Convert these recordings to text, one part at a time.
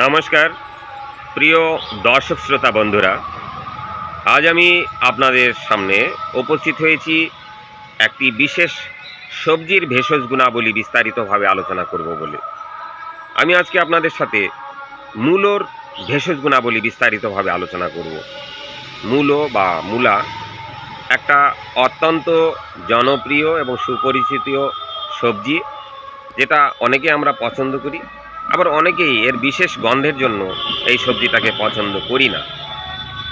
নমস্কার, প্রিয় দর্শক শ্রোতা বন্ধুরা, আজ আমি আপনাদের সামনে উপস্থিত হয়েছি একটি বিশেষ সবজির ভেষজ গুণাবলী বিস্তারিতভাবে আলোচনা করব বলে। আমি আজকে আপনাদের সাথে মূলোর ভেষজ গুণাবলী বিস্তারিতভাবে আলোচনা করব। মূলো বা মূলা একটা অত্যন্ত জনপ্রিয় এবং সুপরিচিত সবজি, যেটা অনেকে আমরা পছন্দ করি। আবার অনেকেই এর বিশেষ গন্ধের জন্য এই সবজিটাকে পছন্দ করি না।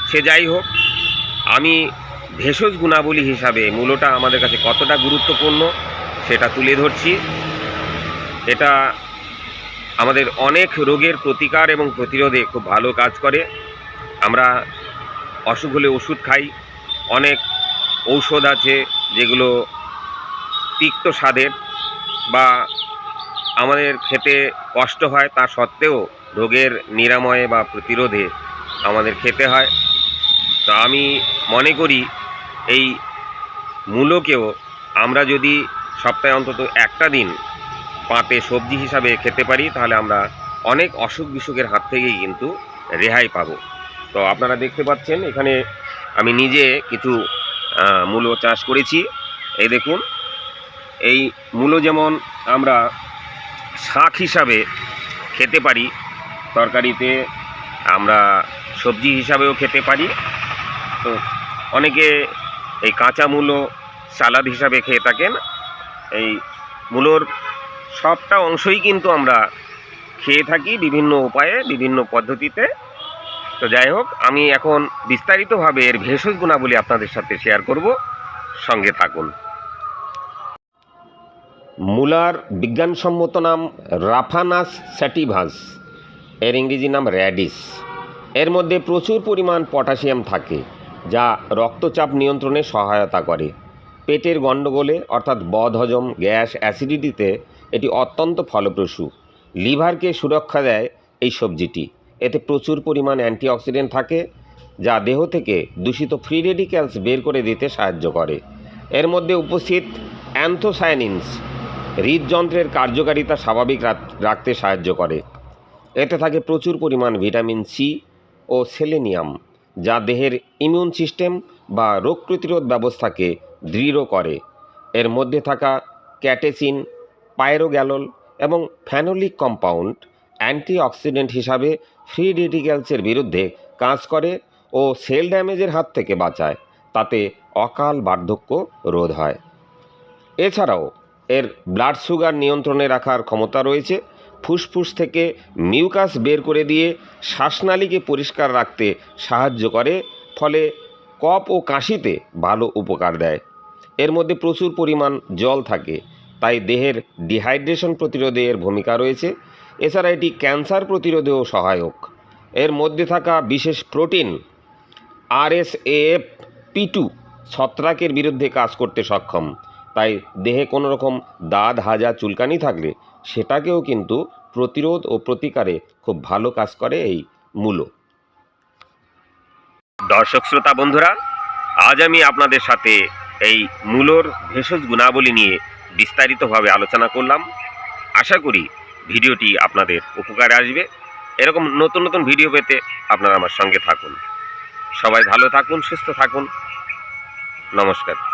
সে যাই হোক, আমি ভেষজ গুণাবলী হিসাবে মূলোটা আমাদের কাছে কতটা গুরুত্বপূর্ণ সেটা তুলে ধরছি। এটা আমাদের অনেক রোগের প্রতিকার এবং প্রতিরোধে খুব ভালো কাজ করে। আমরা অসুখ হলে ওষুধ খাই। অনেক ঔষধ আছে যেগুলো তিক্ত স্বাদের বা আমাদের খেতে কষ্ট হয়, তা সত্ত্বেও রোগের নিরাময়ে বা প্রতিরোধে আমাদের খেতে হয়। তো আমি মনে করি এই মূলকেও আমরা যদি সপ্তাহে অন্তত একটা দিন পাতে সবজি হিসাবে খেতে পারি, তাহলে আমরা অনেক অসুখ বিসুখের হাত থেকেই কিন্তু রেহাই পাবো। তো আপনারা দেখতে পাচ্ছেন, এখানে আমি নিজে কিছু মূলো চাষ করেছি। এই দেখুন, এই মূলো যেমন আমরা শাক হিসাবে খেতে পারি। তরকারিতে আমরা সবজি হিসাবেও খেতে পারি। তো অনেকে এই কাঁচা মূলো সালাদ হিসাবে খেয়ে থাকেন। এই মূলোর সবটা অংশই কিন্তু আমরা খেয়ে থাকি বিভিন্ন উপায়ে, বিভিন্ন পদ্ধতিতে। তো যাই হোক, আমি এখন বিস্তারিতভাবে এর ভেষজ গুণাবলী আপনাদের সাথে শেয়ার করব। সঙ্গে থাকুন। মূলার বিজ্ঞানসম্মত নাম রাফানাস স্যাটিভাস। এর ইংরেজি নাম র্যাডিস। এর মধ্যে প্রচুর পরিমাণ পটাশিয়াম থাকে, যা রক্তচাপ নিয়ন্ত্রণে সহায়তা করে। পেটের গণ্ডগোলে, অর্থাৎ বদহজম, গ্যাস, অ্যাসিডিটিতে, এটি অত্যন্ত ফলপ্রসূ। লিভারকে সুরক্ষা দেয় এই সবজিটি। এতে প্রচুর পরিমাণ অ্যান্টিঅক্সিডেন্ট থাকে, যা দেহ থেকে দূষিত ফ্রি রেডিক্যালস বের করে দিতে সাহায্য করে। এর মধ্যে উপস্থিত অ্যান্থোসায়ানিনস হৃদযন্ত্রের কার্যকারিতা স্বাভাবিক রাখতে সাহায্য করে। এতে থাকে প্রচুর পরিমাণ ভিটামিন সি ও সেলেনিয়াম, যা দেহের ইমিউন সিস্টেম বা রোগ প্রতিরোধ ব্যবস্থাকে দৃঢ় করে। এর মধ্যে থাকা ক্যাটেসিন পায়রোগ্যালল এবং ফ্যানোলিক কম্পাউন্ড অ্যান্টিঅক্সিডেন্ট হিসাবে ফ্রি রেডিক্যালসের বিরুদ্ধে কাজ করে ও সেল ড্যামেজের হাত থেকে বাঁচায়, তাতে অকাল বার্ধক্য রোধ হয়। এছাড়াও এর ব্লাড সুগার নিয়ন্ত্রণে রাখার ক্ষমতা রয়েছে। ফুসফুস থেকে মিউকাস বের করে দিয়ে শ্বাসনালীকে পরিষ্কার রাখতে সাহায্য করে, ফলে কফ ও কাশিতে ভালো উপকার দেয়। এর মধ্যে প্রচুর পরিমাণ জল থাকে, তাই দেহের ডিহাইড্রেশন প্রতিরোধে এর ভূমিকা রয়েছে। এছাড়া এটি ক্যান্সার প্রতিরোধেও সহায়ক। এর মধ্যে থাকা বিশেষ প্রোটিন আরএসএএফ পি টু ছত্রাকের বিরুদ্ধে কাজ করতে সক্ষম। তাই দেহে কোনো রকম দাঁত, হাজা, চুলকানি থাকলে সেটাকেও কিন্তু প্রতিরোধ ও প্রতিকারে খুব ভালো কাজ করে এই মূলো। দর্শক, শ্রোতা, বন্ধুরা, আজ আমি আপনাদের সাথে এই মূলোর ভেষজ গুণাবলী নিয়ে বিস্তারিতভাবে আলোচনা করলাম। আশা করি ভিডিওটি আপনাদের উপকারে আসবে। এরকম নতুন নতুন ভিডিও পেতে আপনারা আমার সঙ্গে থাকুন। সবাই ভালো থাকুন, সুস্থ থাকুন। নমস্কার।